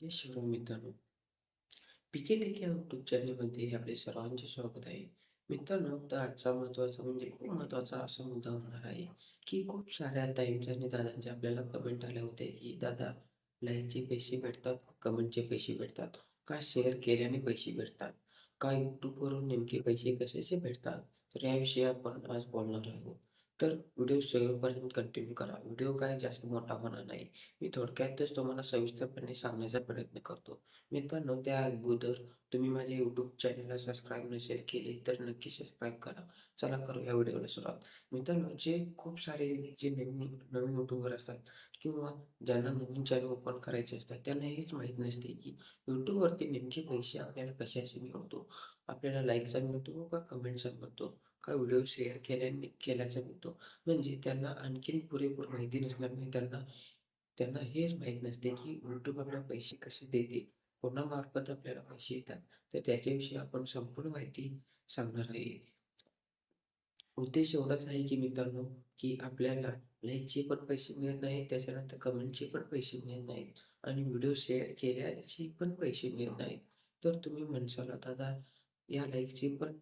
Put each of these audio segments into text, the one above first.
जय शिवराय मित्रांनो पीके टेक या युट्यूब चॅनलमध्ये आपले सर्वांचे स्वागत आहे. मित्रांनो तर आजचा महत्त्वाचा म्हणजे खूप महत्त्वाचा असा मुद्दा होणार आहे की खूप साऱ्या ताईंच्या आणि दादांचे आपल्याला कमेंट आले होते की दादा लाईकचे पैसे भेटतात कमेंटचे पैसे भेटतात का? शेअर केल्याने पैसे भेटतात का? यूट्यूबवरून नेमके पैसे कशाचे भेटतात? तर याविषयी आपण आज बोलणार आहोत. तर व्हिडिओ शेवटपर्यंत कंटिन्यू करा. व्हिडिओ काय जास्त मोठा होणार नाही. मी थोडक्यातच तुम्हाला सविस्तरपणे सांगण्याचा प्रयत्न करतो. मित्रांनो त्या अगोदर तुम्ही माझ्या यूट्यूब चॅनलला सबस्क्राईब नसेल केले तर नक्की सबस्क्राईब करा. चला करू या व्हिडिओला सुरुवात. मित्रांनो जे खूप सारे जे नवीन नवीन यूट्यूबर असतात किंवा ज्यांना नवीन चॅनल ओपन करायचे असतात त्यांना हेच माहीत नसते की यूट्यूबवरती नेमके पैसे आपल्याला कशाचे मिळवतो आपल्याला लाईकचा मिळतो का कमेंटचा मिळतो? का व्हिडिओ शेअर केल्याने केल्याचा मिळतो म्हणजे त्यांना आणखीन पुरेपूर माहिती नसल्यामुळे त्यांना त्यांना हेच माहीत नसते की यूट्यूब आपल्याला पैसे कसे देते. कोणामार्फत आपल्याला पैसे येतात. तर त्याच्याविषयी आपण संपूर्ण माहिती सांगणार आहे. उद्देश एवढाच आहे की मित्रांनो की आपल्याला लाईकचे पण पैसे मिळत नाहीत त्याच्यानंतर कमेंटचे पण पैसे मिळत नाहीत आणि व्हिडिओ शेअर केल्याचे पण पैसे मिळत नाहीत. तर तुम्ही म्हणसाल दादा या लाईकचे पण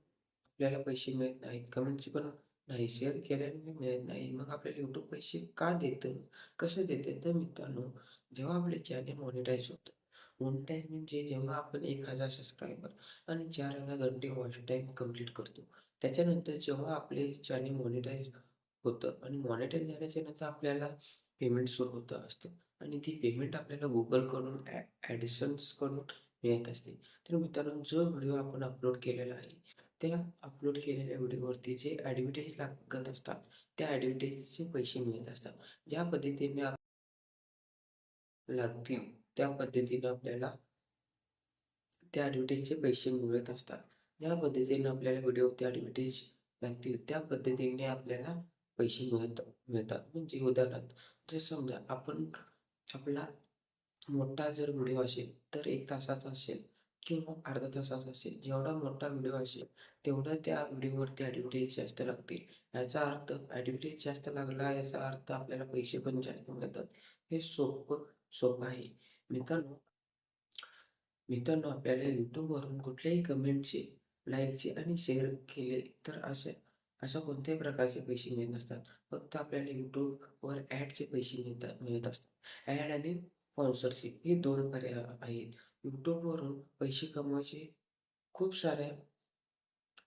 आपल्याला पैसे मिळत नाहीत कमेंटचे पण नाही शेअर केल्याने मिळत नाही. मग आपल्याला यूट्यूब पैसे का देतं? कसं देते? तर मित्रांनो जेव्हा आपले चॅनल मॉनिटाईज होतं. मॉनिटाईज म्हणजे जेव्हा आपण एक हजार सबस्क्रायबर आणि चार हजार घंटे वॉच टाईम कंप्लीट करतो. त्याच्यानंतर जेव्हा आपले चॅनल मॉनिटाईज होतं आणि मॉनिटाईज झाल्याच्यानंतर आपल्याला पेमेंट सुरू होतं असतं. आणि ती पेमेंट आपल्याला गुगलकडून ॲ ॲडिशन्सकडून मिळत असते. तर मित्रांनो जो व्हिडिओ आपण अपलोड केलेला आहे त्या अपलोड केलेल्या व्हिडिओवरती जे ॲडव्हर्टाईज लागत असतात त्या ॲडव्हर्टाईजचे पैसे मिळत असतात. ज्या पद्धतीने लागतील त्या पद्धतीने आपल्याला त्या ॲडव्हर्टाईजचे पैसे मिळत असतात. ज्या पद्धतीने आपल्याला व्हिडिओवरती ॲडव्हर्टाईज लागतील त्या पद्धतीने आपल्याला पैसे मिळत मिळतात. म्हणजे उदाहरणार्थ जर समजा आपण आपला मोठा जर व्हिडिओ असेल तर एक तासाचा असेल किंवा अर्धा तासाचा असेल जेवढा मोठा व्हिडिओ असेल तेवढा त्या व्हिडिओवरती ॲडव्हर्टाईज जास्त लागते याचा अर्थ ॲडव्हर्टाईज जास्त लागला याचा अर्थ आपल्याला पैसे पण जास्त मिळतात. हे सोपं सोपं आहे. मित्रांनो मित्रांनो आपल्याला यूट्यूबवरून कुठल्याही कमेंटचे लाईकचे आणि शेअर केले तर असे अशा कोणत्याही प्रकारचे पैसे मिळत नसतात. फक्त आपल्याला यूट्यूबवर ॲडचे पैसे मिळतात मिळत असतात. ॲड आणि स्पॉन्सरशिप हे दोन पर्याय आहेत. यूट्यूबवरून पैसे कमवायचे खूप साऱ्या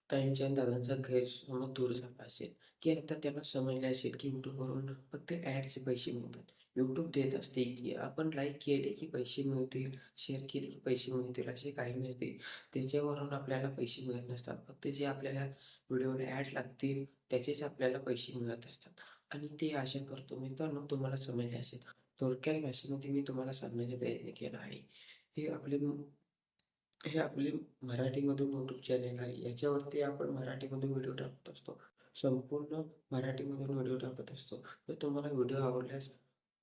ताईंच्या दादांचा गैरसमज दूर झाला असेल. की आता त्यांना समजले असेल की यूट्यूबवरून फक्त ॲडचे पैसे मिळतात. यूट्यूब देत असते की आपण लाईक केले की पैसे मिळतील शेअर केले की पैसे मिळतील असे काही नसते. त्याच्यावरून आपल्याला पैसे मिळत नसतात. फक्त जे आपल्याला व्हिडिओला ॲड लागतील त्याचेच आपल्याला पैसे मिळत असतात. आणि ते आशा करतो मित्रांनो तुम्हाला समजले असेल. थोडक्यात भाषेमध्ये मी तुम्हाला सांगण्याचा प्रयत्न केला आहे. हे आपले हे आपले मराठीमधून यूट्यूब चॅनल आहे. याच्यावरती आपण मराठीमधून व्हिडिओ टाकत असतो. संपूर्ण मराठीमधून व्हिडिओ टाकत असतो. तर तुम्हाला व्हिडिओ आवडल्यास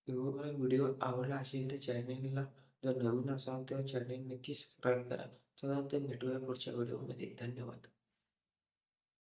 तुम्हाला व्हिडिओ आवडला असेल तर चॅनलला जर नवीन असाल तर चॅनल नक्की सबस्क्राईब करा. चला तर भेटूया पुढच्या व्हिडिओमध्ये. धन्यवाद.